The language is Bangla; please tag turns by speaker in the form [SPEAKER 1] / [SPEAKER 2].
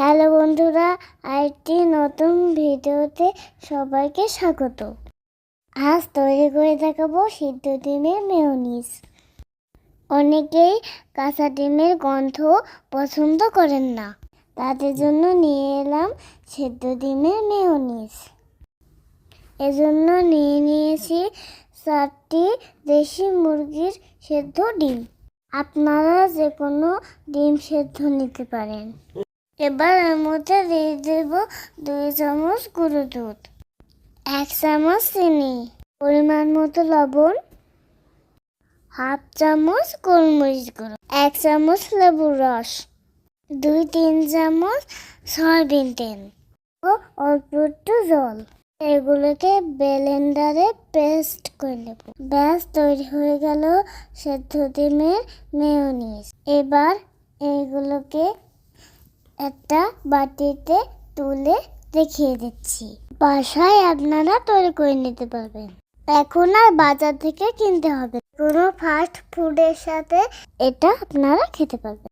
[SPEAKER 1] হ্যালো বন্ধুরা, আরেকটি নতুন ভিডিওতে সবাইকে স্বাগত। আজ তৈরি করে দেখাবো সিদ্ধ ডিমের মেয়নিজ। অনেকেই কাঁচা ডিমের গন্ধ পছন্দ করেন না। তাদের জন্য নিয়ে এলাম সেদ্ধ ডিমের মেয়নিজ। এজন্য নিয়ে নিয়েছি চারটি দেশি মুরগির সেদ্ধ ডিম। আপনারা যে কোনো ডিম সেদ্ধ নিতে পারেন। এবার এর মধ্যে দিয়ে দেব দুই চামচ গুঁড়ো দুধ, এক চামচ চিনি, পরিমাণ মতো লবণ, হাফ চামচ গোলমরিচ গুঁড়ো, এক চামচ লেবুর রস, দুই তিন চামচ সয়াবিন তেল ও অল্প একটু জল। এগুলোকে ব্লেন্ডারে পেস্ট করে নেব। ব্যাস, তৈরি হয়ে গেল সেদ্ধ ডিমের মেয়নিজ। এবার এইগুলোকে একটা বাটিতে তুলে দেখিয়ে দিচ্ছি। বাসায় আপনারা তৈরি করে নিতে পারবেন। এখন আর বাজার থেকে কিনতে হবে কোনো ফাস্ট ফুডের সাথে এটা আপনারা খেতে পারবেন।